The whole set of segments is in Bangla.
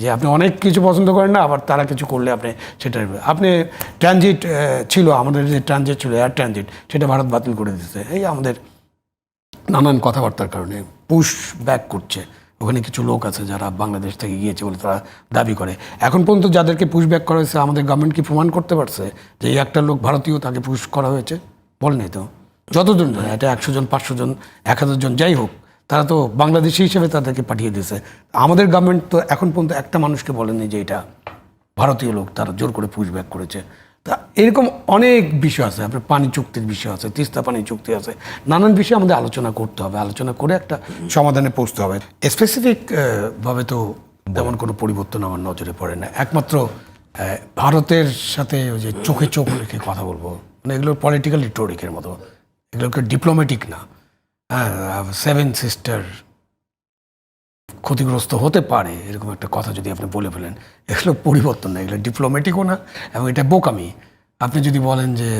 যে আপনি অনেক কিছু পছন্দ করেন না, আবার তারা কিছু করলে আপনি সেটা আপনি ট্রানজিট ছিল, আমাদের যে ট্রানজিট ছিল এয়ার ট্রানজিট সেটা ভারত বাতিল করে দিতেছে এই আমাদের নানান কথাবার্তার কারণে পুশ ব্যাক করছে। ওখানে কিছু লোক আছে যারা বাংলাদেশ থেকে গিয়েছে বলে তারা দাবি করে। এখন পর্যন্ত যাদেরকে পুশ ব্যাক করা হয়েছে, আমাদের গভর্নমেন্ট কি প্রমাণ করতে পারছে যে এই একটা লোক ভারতীয়, তাকে পুশ করা হয়েছে? বলেনি তো। যতজন এটা একশো জন, পাঁচশো জন, এক হাজার জন, যাই হোক তারা তো বাংলাদেশি হিসেবে তাদেরকে পাঠিয়ে দিয়েছে। আমাদের গভর্নমেন্ট তো এখন পর্যন্ত একটা মানুষকে বলেনি যে এটা ভারতীয় লোক, তারা জোর করে পুশব্যাক করেছে। তা এরকম অনেক বিষয় আছে, আপনার পানি চুক্তির বিষয় আছে, তিস্তা পানি চুক্তি আছে, নানান বিষয়ে আমাদের আলোচনা করতে হবে, আলোচনা করে একটা সমাধানে পৌঁছতে হবে। স্পেসিফিক ভাবে তো তেমন কোনো পরিবর্তন আমার নজরে পড়ে না। একমাত্র ভারতের সাথে ওই যে চোখে চোখ রেখে কথা বলব মানে এগুলো পলিটিক্যাল রিটোরিকের মতো, এগুলোকে ডিপ্লোম্যাটিক না। সেভেন সিস্টার ক্ষতিগ্রস্ত হতে পারে এরকম একটা কথা যদি আপনি বলে ফেলেন। এগুলো পরিবর্তন না এগুলো ডিপ্লোম্যাটিকও না এবং এটা বোকামি। আপনি যদি বলেন যে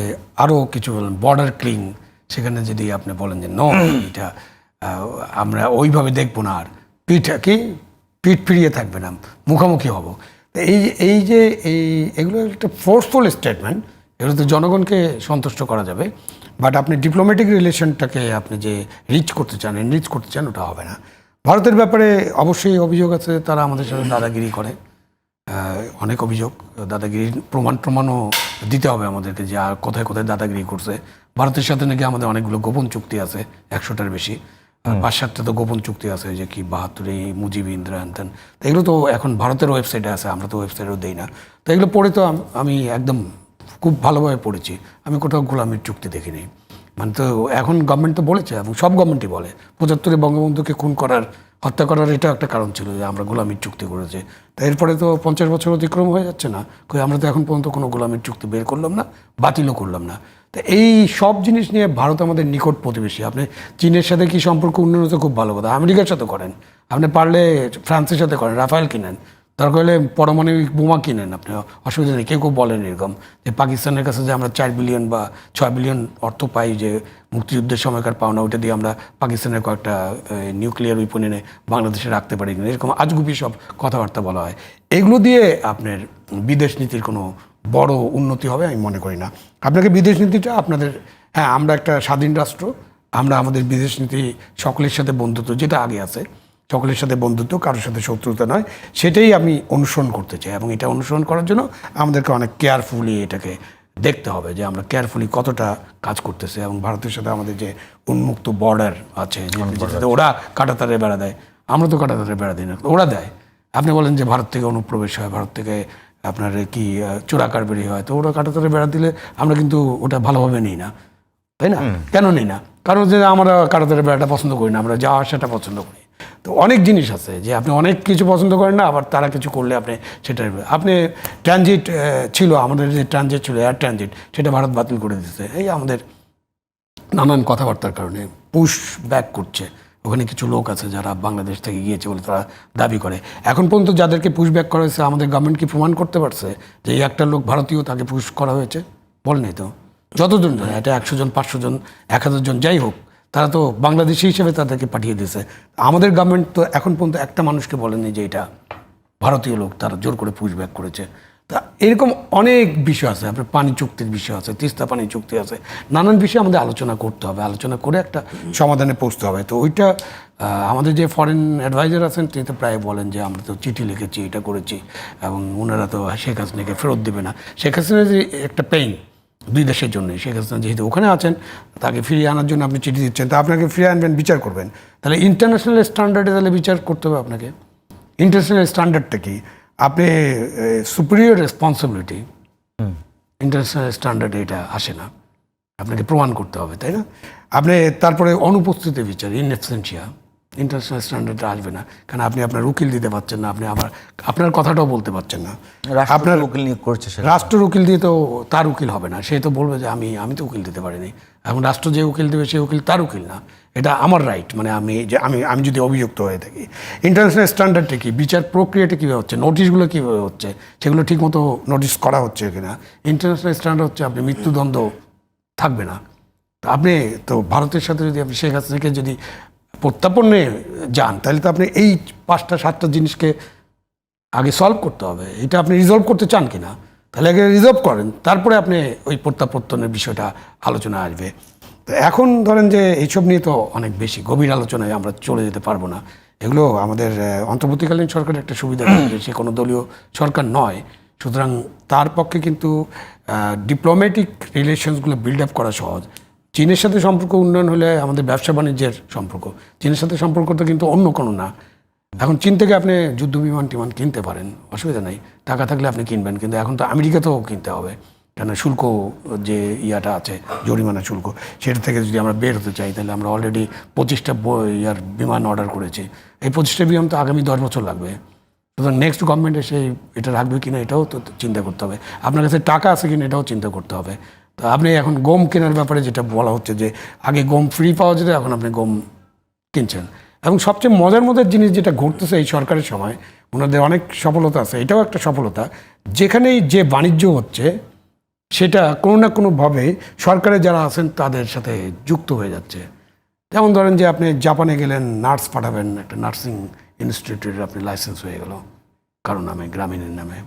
আরও কিছু বলেন বর্ডার ক্লিন সেখানে যদি আপনি বলেন যে নো এটা আমরা ওইভাবে দেখব না আর। পিঠ কি? পিঠ ফিরিয়ে থাকবে না মুখোমুখি হব। তো এই এই যে এই এগুলো একটা ফোর্সফুল স্টেটমেন্ট এগুলো তো জনগণকে সন্তুষ্ট করা যাবে। বাট আপনি ডিপ্লোম্যাটিক রিলেশনটাকে আপনি যে রিচ করতে চান এনরিচ করতে চান ওটা হবে না। ভারতের ব্যাপারে অবশ্যই অভিযোগ আছে তারা আমাদের সাথে দাদাগিরি করে। অনেক অভিযোগ দাদাগিরির প্রমাণ প্রমাণও দিতে হবে আমাদেরকে যে আর কোথায় কোথায় দাদাগিরি করছে। ভারতের সাথে নাকি আমাদের অনেকগুলো গোপন চুক্তি আছে একশোটার বেশি। পাঁচ তো গোপন চুক্তি আছে যে কি বাহাত্তরে মুজিব ইন্দ্রা হ্যান এগুলো তো এখন ভারতের ওয়েবসাইটে আছে আমরা তো ওয়েবসাইটেও দেই না। তো এগুলো পড়ে তো আমি একদম খুব ভালোভাবে পড়েছি। আমি কোথাও গোলামির চুক্তি দেখিনি। মানে তো এখন গভর্নমেন্ট তো বলেছে এবং সব গভর্নমেন্টই বলে। পঁচাত্তরে বঙ্গবন্ধুকে খুন করার, হত্যা করার এটা একটা কারণ ছিল যে আমরা গোলামির চুক্তি করেছি। তা এরপরে তো পঞ্চাশ বছর অতিক্রম হয়ে যাচ্ছে না। কই আমরা তো এখন পর্যন্ত কোনো গোলামির চুক্তি বের করলাম না, বাতিলও করলাম না। তো এই সব জিনিস নিয়ে ভারত আমাদের নিকট প্রতিবেশী। আপনি চীনের সাথে কি সম্পর্ক উন্নয়ন উন্নত খুব ভালো কথা। আমেরিকার সাথে করেন। আপনি পারলে ফ্রান্সের সাথে করেন, রাফায়েল কিনেন। দরকার হলে পারমাণবিক বোমা কিনেন আপনি, অসুবিধা নেই। কেউ কেউ বলেন এরকম যে পাকিস্তানের কাছে যে আমরা চার বিলিয়ন বা ছয় বিলিয়ন অর্থ পাই যে মুক্তিযুদ্ধের সময়কার পাওনা, ওইটা দিয়ে আমরা পাকিস্তানের কয়েকটা নিউক্লিয়ার উইপন এনে বাংলাদেশে রাখতে পারি কিনা, এরকম আজগুবি সব কথাবার্তা বলা হয়। এগুলো দিয়ে আপনার বিদেশ নীতির কোনো বড় উন্নতি হবে আমি মনে করি না। আপনাকে বিদেশ নীতিটা আপনাদের হ্যাঁ আমরা একটা স্বাধীন রাষ্ট্র, আমরা আমাদের বিদেশ নীতি সকলের সাথে বন্ধুত্ব, যেটা আগে আছে। সকলের সাথে বন্ধুত্ব কারোর সাথে শত্রুতা নয়। সেটাই আমি অনুসরণ করতে চাই এবং এটা অনুসরণ করার জন্য আমাদেরকে অনেক কেয়ারফুলি এটাকে দেখতে হবে যে আমরা কেয়ারফুলি কতটা কাজ করতেছে এবং ভারতের সাথে আমাদের যে উন্মুক্ত বর্ডার আছে ওরা কাটাতারে বেড়া দেয় আমরা তো কাটাতারে বেড়া দিই না ওরা দেয়। আপনি বলেন যে ভারত থেকে অনুপ্রবেশ হয় ভারত থেকে আপনার কি আহ, চোরা কারবারি হয় তো ওরা কাটাতারে বেড়া দিলে আমরা কিন্তু ওটা ভালোভাবে নিই না। তাই না? কেন নিই না? কারণ যে আমরা কাটাতারে বেড়াটা পছন্দ করি না আমরা যাওয়া আসাটা পছন্দ করি। তো অনেক জিনিস আছে যে আপনি অনেক কিছু পছন্দ করেন না, আবার তারা কিছু করলে আপনি সেটা আপনি ট্রানজিট ছিল আমাদের যে ট্রানজিট ছিল এয়ার ট্রানজিট সেটা ভারত বাতিল করে দিতেছে এই আমাদের নানান কথাবার্তার কারণে পুশ ব্যাক করছে। ওখানে কিছু লোক আছে যারা বাংলাদেশ থেকে গিয়েছে বলে তারা দাবি করে। এখন পর্যন্ত যাদেরকে পুশ ব্যাক করা হয়েছে, আমাদের গভর্নমেন্ট কি প্রমাণ করতে পারছে যে এই একটা লোক ভারতীয়, তাকে পুশ করা হয়েছে? বলেনি তো। যতজন জানে, এটা একশো জন, পাঁচশো জন, এক হাজার জন, যাই হোক তারা তো বাংলাদেশি হিসেবে তাদেরকে পাঠিয়ে দিয়েছে। আমাদের গভর্নমেন্ট তো এখন পর্যন্ত একটা মানুষকে বলেনি যে এটা ভারতীয় লোক, তারা জোর করে পুশব্যাক করেছে। তা এরকম অনেক বিষয় আছে, আপনার পানি চুক্তির বিষয় আছে, তিস্তা পানি চুক্তি আছে, নানান বিষয়ে আমাদের আলোচনা করতে হবে, আলোচনা করে একটা সমাধানে পৌঁছতে হবে। তো ওইটা আমাদের যে ফরেন অ্যাডভাইজার আছেন, তিনি তো প্রায় বলেন যে আমরা তো চিঠি লিখেছি, এটা করেছি, এবং ওনারা তো শেখ হাসিনাকে ফেরত দেবে না। শেখ হাসিনা যে একটা পেইন দুই দেশের জন্য। শেখ হাসিনা যেহেতু ওখানে আছেন, তাকে ফিরিয়ে আনার জন্য আপনি চিঠি দিচ্ছেন। তা আপনাকে ফিরিয়ে আনবেন, বিচার করবেন। তাহলে ইন্টারন্যাশনাল স্ট্যান্ডার্ডে তাহলে বিচার করতে হবে আপনাকে। ইন্টারন্যাশনাল স্ট্যান্ডার্ডটা কি? আপনি সুপিরিয়র রেসপন্সিবিলিটি ইন্টারন্যাশনাল স্ট্যান্ডার্ডে এটা আসে না। আপনাকে প্রমাণ করতে হবে, তাই না? আপনি তারপরে অনুপস্থিতি বিচার ইনএফসেন্সিয়া ইন্টারন্যাশনাল স্ট্যান্ডার্ডে আসবে না। কারণ আপনি আপনার উকিল দিতে পারছেন না আপনি আমার আপনার কথাটাও বলতে পারছেন না। আপনার উকিল নিয়োগ করছে রাষ্ট্র উকিল দিয়ে তো তার উকিল হবে না। সে তো বলবে যে আমি আমি তো উকিল দিতে পারিনি। এখন রাষ্ট্র যে উকিল দেবে সেই উকিল তার উকিল না। এটা আমার রাইট মানে আমি যে আমি আমি যদি অভিযুক্ত হয়ে থাকি। ইন্টারন্যাশনাল স্ট্যান্ডার্ডটা কি? বিচার প্রক্রিয়াটা কীভাবে হচ্ছে? নোটিশগুলো কীভাবে হচ্ছে? সেগুলো ঠিকমতো নোটিশ করা হচ্ছে কিনা? ইন্টারন্যাশনাল স্ট্যান্ডার্ড হচ্ছে আপনি মৃত্যুদণ্ড থাকবে না। আপনি তো ভারতের সাথে যদি আপনি শেখ হাসিনাকে যদি প্রত্যাপন্নে যান তাহলে তো আপনি এই পাঁচটা সাতটা জিনিসকে আগে সলভ করতে হবে। এটা আপনি রিজলভ করতে চান কিনা তাহলে আগে রিজলভ করেন তারপরে আপনি ওই প্রত্যাবর্তনের বিষয়টা আলোচনা আসবে। তো এখন ধরেন যে এইসব নিয়ে তো অনেক বেশি গভীর আলোচনায় আমরা চলে যেতে পারব না। এগুলো আমাদের অন্তর্বর্তীকালীন সরকারের একটা সুবিধা সে কোনো দলীয় সরকার নয়। সুতরাং তার পক্ষে কিন্তু ডিপ্লোম্যাটিক রিলেশনসগুলো বিল্ড আপ করা সহজ। চীনের সাথে সম্পর্ক উন্নয়ন হলে আমাদের ব্যবসা বাণিজ্যের সম্পর্ক। চীনের সাথে সম্পর্ক তো কিন্তু অন্য কোনো না। এখন চীন থেকে আপনি যুদ্ধ বিমান টিমান কিনতে পারেন, অসুবিধা নেই। টাকা থাকলে আপনি কিনবেন, কিন্তু এখন তো আমেরিকাতেও কিনতে হবে। কেন শুল্ক যে ইয়াটা আছে, জরিমানা শুল্ক, সেটা থেকে যদি আমরা বের হতে চাই, তাহলে আমরা অলরেডি পঁচিশটা ইয়ার বিমান অর্ডার করেছি। এই পঁচিশটা বিমান তো আগামী দশ বছর লাগবে। সুতরাং নেক্সট গভর্নমেন্ট এসে এটা রাখবে কিনা, এটাও তো চিন্তা করতে হবে। আপনার কাছে টাকা আছে কিনা, এটাও চিন্তা করতে হবে। তো আপনি এখন গম কেনার ব্যাপারে যেটা বলা হচ্ছে যে, আগে গম ফ্রি পাওয়া যেত, এখন আপনি গম কিনছেন। এবং সবচেয়ে মজার মজার জিনিস যেটা ঘটতেছে এই সরকারের সময়, ওনাদের অনেক সফলতা আছে, এটাও একটা সফলতা। যেখানেই যে বাণিজ্য হচ্ছে, সেটা কোনো না কোনোভাবে সরকারে যারা আছেন, তাদের সাথে যুক্ত হয়ে যাচ্ছে। যেমন ধরেন যে, আপনি জাপানে গেলেন, নার্স পাঠাবেন, একটা নার্সিং ইনস্টিটিউটের আপনি লাইসেন্স হয়ে গেল, কারও নামে, গ্রামীণের নামে।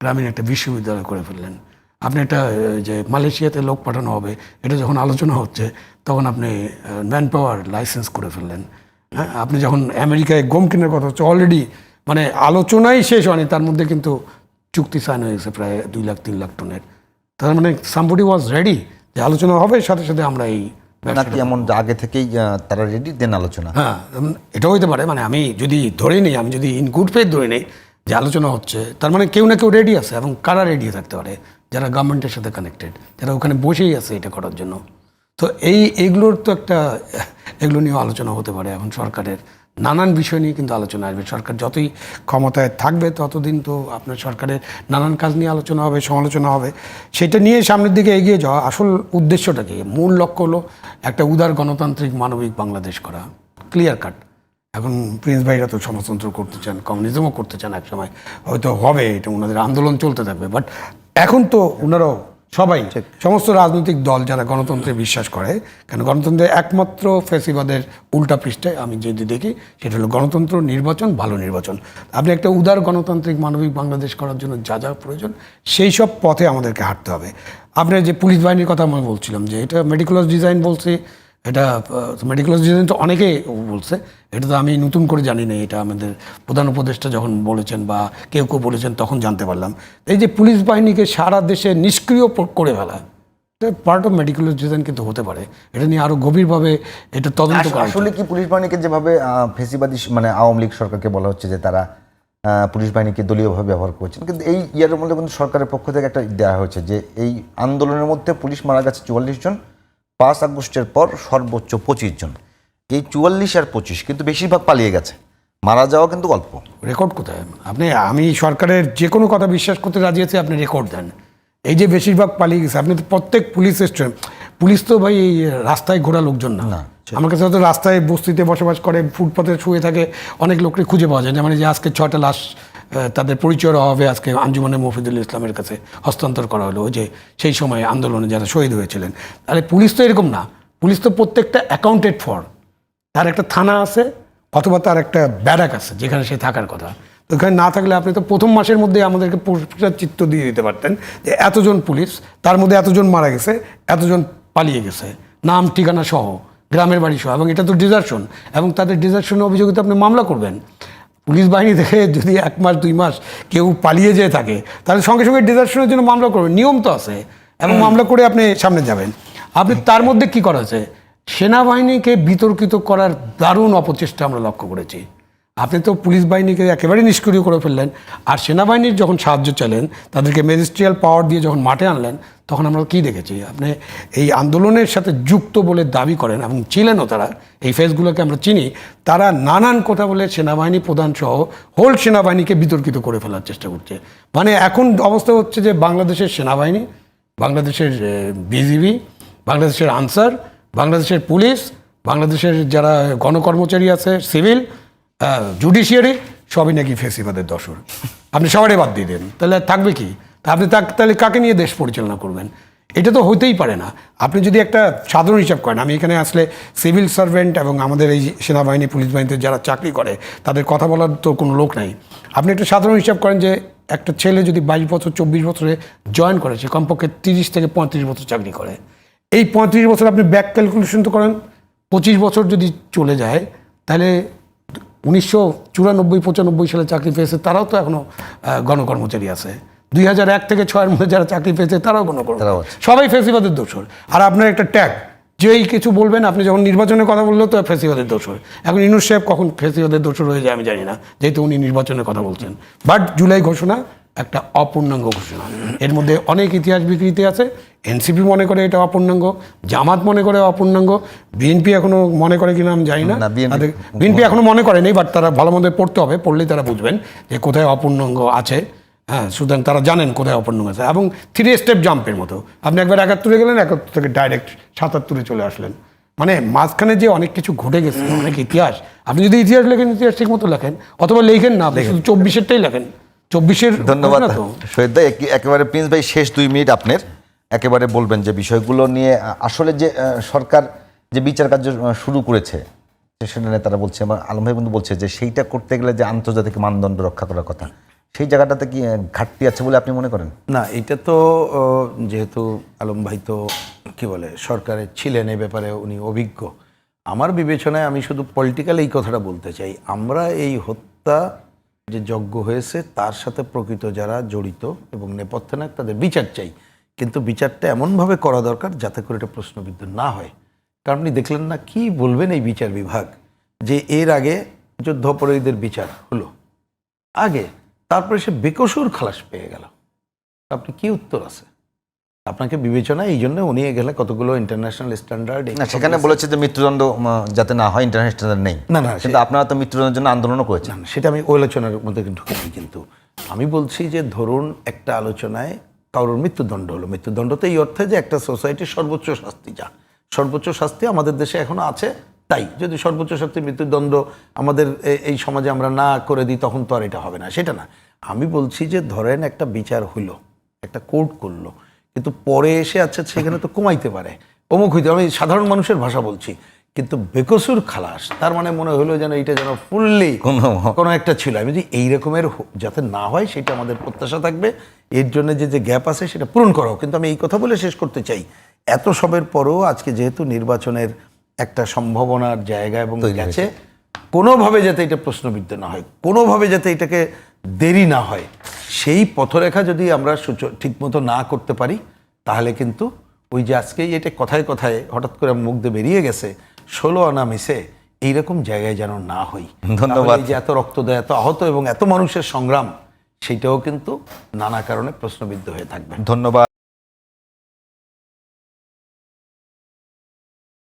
গ্রামীণ একটা বিশ্ববিদ্যালয় করে ফেললেন। আপনি একটা যে মালয়েশিয়াতে লোক পাঠানো হবে এটা যখন আলোচনা হচ্ছে তখন আপনি ম্যান পাওয়ার লাইসেন্স করে ফেললেন। হ্যাঁ আপনি যখন আমেরিকায় গম কেনার কথা হচ্ছে অলরেডি মানে আলোচনাই শেষ হয়নি তার মধ্যে কিন্তু চুক্তি সাইন হয়ে গেছে প্রায় দুই লাখ তিন লাখ টনের। তার মানে সামবডি ওয়াজ রেডি যে আলোচনা হবে সাথে সাথে আমরা এই নাকি এমন যে আগে থেকেই তারা রেডি দেন আলোচনা? হ্যাঁ এটাও হতে পারে মানে আমি যদি ধরে নিই আমি যদি ইন গুড ফেথ ধরে নিই যে আলোচনা হচ্ছে তার মানে কেউ না কেউ রেডি আছে এবং কারা রেডি থাকতে পারে? যারা গভর্নমেন্টের সাথে কানেক্টেড যারা ওখানে বসেই আছে এটা করার জন্য। তো এই, এগুলোর তো একটা, এগুলো নিয়েও আলোচনা হতে পারে এখন সরকারের। নানান বিষয় নিয়ে কিন্তু আলোচনা আসবে। সরকার যতই ক্ষমতায় থাকবে, ততদিন তো আপনার সরকারের নানান কাজ নিয়ে আলোচনা হবে, সমালোচনা হবে। সেটা নিয়ে সামনের দিকে এগিয়ে যাওয়া আসল উদ্দেশ্যটা কি? মূল লক্ষ্য হলো একটা উদার গণতান্ত্রিক মানবিক বাংলাদেশ করা। ক্লিয়ার কাট এখন প্রিন্স ভাইরা তো সমাজতন্ত্র করতে চান, কমিউনিজমও করতে চান একসময়। হয়তো হবে, এটা ওনাদের আন্দোলন চলতে থাকবে। বাট এখন তো ওনারাও সবাই সমস্ত রাজনৈতিক দল যারা গণতন্ত্রে বিশ্বাস করে কেন গণতন্ত্রের একমাত্র ফেসিবাদের উল্টা পৃষ্ঠায় আমি যদি দেখি সেটা হলো গণতন্ত্র নির্বাচন ভালো নির্বাচন। আপনি একটা উদার গণতান্ত্রিক মানবিক বাংলাদেশ করার জন্য যা যা প্রয়োজন সেই সব পথে আমাদেরকে হাঁটতে হবে। আপনার যে পুলিশ বাহিনীর কথা আমি বলছিলাম যে এটা মেডিকুলাস ডিজাইন বলছে এটা মেডিকেল ডিজাইন তো অনেকেই বলছে। এটা তো আমি নতুন করে জানি না এটা আমাদের প্রধান উপদেষ্টা যখন বলেছেন বা কেউ কেউ বলেছেন তখন জানতে পারলাম। এই যে পুলিশ বাহিনীকে সারা দেশে নিষ্ক্রিয় করে ফেলা এটা পার্ট অফ মেডিকেল ডিজাইন কিন্তু হতে পারে। এটা নিয়ে আরও গভীরভাবে এটা তদন্ত করা আসলে কি পুলিশ বাহিনীকে যেভাবে ফেসিবাদী মানে আওয়ামী লীগ সরকারকে বলা হচ্ছে যে তারা পুলিশ বাহিনীকে দলীয়ভাবে ব্যবহার করছেন কিন্তু এই ইয়ারের মধ্যে কিন্তু সরকারের পক্ষ থেকে একটা দেওয়া হয়েছে যে এই আন্দোলনের মধ্যে পুলিশ মারা গেছে চুয়াল্লিশ জন। পাঁচ আগস্টের পর সর্বোচ্চ পঁচিশ জন। এই চুয়াল্লিশ আর পঁচিশ কিন্তু বেশিরভাগ পালিয়ে গেছে। মারা যাওয়া কিন্তু অল্প। রেকর্ড কোথায়? আপনি আমি সরকারের যে কোনো কথা বিশ্বাস করতে রাজি আছি আপনি রেকর্ড দেন। এই যে বেশিরভাগ পালিয়ে গেছে আপনি তো প্রত্যেক পুলিশ স্টেশন পুলিশ তো ভাই এই রাস্তায় ঘোরা লোকজন না। আমার কাছে হয়তো রাস্তায় বস্তিতে বসবাস করে ফুটপাতে শুয়ে থাকে অনেক লোককে খুঁজে পাওয়া যায়। না মানে যে আজকে ছটা লাশ তাদের পরিচয় হবে আজকে আঞ্জুমানে মফিদুল ইসলামের কাছে হস্তান্তর করা হলো। যে সেই সময় আন্দোলনে যারা শহীদ হয়েছিলেন। তাহলে পুলিশ তো এরকম না। পুলিশ তো প্রত্যেকটা অ্যাকাউন্টেড ফর তার একটা থানা আছে, অথবা তার একটা ব্যারাক আছে, যেখানে সে থাকার কথা। তো ওখানে না থাকলে আপনি তো প্রথম মাসের মধ্যে আমাদেরকে পরিষ্কার চিত্র দিয়ে দিতে পারতেন যে এতজন পুলিশ, তার মধ্যে এতজন মারা গেছে, এতজন পালিয়ে গেছে। নাম, ঠিকানা সহ, গ্রামের বাড়ি সহ, এবং এটা তো ডিজার্শন এবং তাদের ডিজার্শনের অভিযোগিতা আপনি মামলা করবেন। পুলিশ বাহিনী থেকে যদি এক মাস দুই মাস কেউ পালিয়ে যেয়ে থাকে তাহলে সঙ্গে সঙ্গে ডিজার্শনের জন্য মামলা করবেন। নিয়ম তো আছে। এবং মামলা করে আপনি সামনে যাবেন। আপনি তার মধ্যে কি করা আছে? সেনাবাহিনীকে বিতর্কিত করার দারুণ অপচেষ্টা আমরা লক্ষ্য করেছি। আপনি তো পুলিশ বাহিনীকে একেবারে নিষ্ক্রিয় করে ফেললেন, আর সেনাবাহিনীর যখন সাহায্য চাইলেন, তাদেরকে ম্যাজিস্ট্রিয়াল পাওয়ার দিয়ে যখন মাঠে আনলেন, তখন আমরা কি দেখেছি? আপনি এই আন্দোলনের সাথে যুক্ত বলে দাবি করেন, এবং ছিলেনও তারা, এই ফেসগুলোকে আমরা চিনি, তারা নানান কথা বলে সেনাবাহিনী প্রধান সহ হোল সেনাবাহিনীকে বিতর্কিত করে ফেলার চেষ্টা করছে। মানে এখন অবস্থা হচ্ছে যে বাংলাদেশের সেনাবাহিনী, বাংলাদেশের বিজিবি বাংলাদেশের আনসার, বাংলাদেশের পুলিশ, বাংলাদেশের যারা গণকর্মচারী আছে, সিভিল জুডিশিয়ারি সবই নাকি ফেসিবাদের দশর আপনি সবারই বাদ দিয়ে দেন। তাহলে থাকবে কি? আপনি তাহলে কাকে নিয়ে দেশ পরিচালনা করবেন? এটা তো হইতেই পারে না। আপনি যদি একটা সাধারণ হিসাব করেন, আমি এখানে আসলে সিভিল সার্ভেন্ট এবং আমাদের এই সেনাবাহিনী, পুলিশ বাহিনীতে যারা চাকরি করে, তাদের কথা বলার তো কোনো লোক নাই। আপনি একটা সাধারণ হিসাব করেন যে একটা ছেলে যদি বাইশ বছর, চব্বিশ বছরে জয়েন করে, সে কমপক্ষে তিরিশ থেকে পঁয়ত্রিশ বছর চাকরি করে। এই পঁয়ত্রিশ বছর আপনি ব্যাক ক্যালকুলেশন তো করেন। পঁচিশ বছর যদি চলে যায়, তাহলে উনিশশো চুরানব্বই পঁচানব্বই সালে চাকরি পেয়েছে তারাও তো এখনও গণকর্মচারী আছে। দুই হাজার এক থেকে ছয়ের মধ্যে যারা চাকরি পেয়েছে তারাও গণকর্মচারী। সবাই ফেসিবাদের দোষর। আর আপনার একটা ট্যাগ যেই কিছু বলবেন আপনি যখন নির্বাচনের কথা বললেন তো ফেসিবাদের দোষর। এখন ইনুস সাহেব কখন ফেসিবাদের দোষর হয়ে যায় আমি জানি না যেহেতু উনি নির্বাচনের কথা বলছেন। বাট জুলাই ঘোষণা একটা অপূর্ণাঙ্গ ঘোষণা। এর মধ্যে অনেক ইতিহাস বিকৃতি আছে। এনসিপি মনে করে এটা অপূর্ণাঙ্গ জামাত মনে করে অপূর্ণাঙ্গ বিএনপি এখনও মনে করে কিনা আমি জানি না। বিএনপি এখনও মনে করেনি বাট তারা ভালো মন্দ পড়তে হবে পড়লেই তারা বুঝবেন যে কোথায় অপূর্ণাঙ্গ আছে। হ্যাঁ সুতরাং তারা জানেন কোথায় অপূর্ণাঙ্গ আছে। এবং থ্রি স্টেপ জাম্পের মতো। আপনি একবার একাত্তরে গেলেন একাত্তর থেকে ডাইরেক্ট সাতাত্তরে চলে আসলেন। মানে মাঝখানে যে অনেক কিছু ঘটে গেছে অনেক ইতিহাস। আপনি যদি ইতিহাস লেখেন ইতিহাস ঠিক মতো লেখেন অথবা লেখেন না আপনি শুধু চব্বিশেরটাই লেখেন। চব্বিশের ধন্যবাদ শহীদ ভাই একেবারে প্রিন্স ভাই শেষ দুই মিনিট আপনার। একেবারে বলবেন যে বিষয়গুলো নিয়ে আসলে যে সরকার যে বিচার কার্য শুরু করেছে সেটা নিয়ে তারা বলছে আমার আলম ভাই বন্ধু বলছে যে সেইটা করতে গেলে যে আন্তর্জাতিক মানদণ্ড রক্ষা করার কথা সেই জায়গাটাতে কি ঘাটতি আছে বলে আপনি মনে করেন? না এটা তো যেহেতু আলম ভাই তো কি বলে সরকারে ছিলেন এ ব্যাপারে উনি অভিজ্ঞ। আমার বিবেচনায় আমি শুধু পলিটিক্যাল এই কথাটা বলতে চাই। আমরা এই হত্যা যে যজ্ঞ হয়েছে, তার সাথে প্রকৃত যারা জড়িত এবং নেপথ্যে না তাদের বিচার চাই। কিন্তু বিচারটা এমনভাবে করা দরকার যাতে করে এটা প্রশ্নবিদ্ধ না হয়। কারণ আপনি দেখলেন না, কি বলবেন এই বিচার বিভাগ? যে এর আগে যুদ্ধাপরাধীদের বিচার হলো। আগে, তারপরে সে বেকসুর খালাস পেয়ে গেল। আপনি কি উত্তর আছে? আপনাকে বিবেচনা এই জন্য উনি গেলে কতগুলো ইন্টারন্যাশনাল স্ট্যান্ডার্ড না সেখানে বলেছে যে মৃত্যুদণ্ড যাতে না হয় ইন্টারন্যাশনাল নেই। না, না, কিন্তু আপনারা তো মৃত্যুদণ্ডের জন্য আন্দোলনও করেছেন। না, সেটা আমি ওই আলোচনার মধ্যে ঢুকিনি কিন্তু আমি বলছি যে ধরুন একটা আলোচনায় কারোর মৃত্যুদণ্ড হলো। মৃত্যুদণ্ড তো এই অর্থে যে একটা সোসাইটির সর্বোচ্চ শাস্তি যা। সর্বোচ্চ শাস্তি আমাদের দেশে এখনও আছে তাই। যদি সর্বোচ্চ শাস্তি মৃত্যুদণ্ড আমাদের এই সমাজে আমরা না করে দিই তখন তো আর এটা হবে না। সেটা না। আমি বলছি যে ধরেন একটা বিচার হইল একটা কোর্ট করল কিন্তু পরে এসে আচ্ছা সেখানে তো কমাইতে পারে। অমুক হইতে আমি সাধারণ মানুষের ভাষা বলছি কিন্তু বেকসুর খালাস তার মানে মনে হলো যেন এটা যেন ফুললি কোনো- একটা ছিল। আমি যদি এই রকমের যাতে না হয় সেটা আমাদের প্রত্যাশা থাকবে। এর জন্য যে যে গ্যাপ আছে সেটা পূরণ করাও। কিন্তু আমি এই কথা বলে শেষ করতে চাই। এত সবের পরও আজকে যেহেতু নির্বাচনের একটা সম্ভাবনার জায়গা এবং গেছে কোনোভাবে যাতে এটা প্রশ্নবিদ্ধ না হয় কোনোভাবে যাতে এটাকে দেরি না হয় সেই পথরেখা যদি আমরা ঠিকমতো না করতে পারি তাহলে কিন্তু ওই যে আজকে এটা কথায় কথায় হঠাৎ করে মুখ দিয়ে বেরিয়ে গেছে ষোলো আনা মিশে এইরকম জায়গায় যেন না হই। ধন্যবাদ। যে এত রক্ত দেয় এত আহত এবং এত মানুষের সংগ্রাম সেটাও কিন্তু নানা কারণে প্রশ্নবিদ্ধ হয়ে থাকবে। ধন্যবাদ।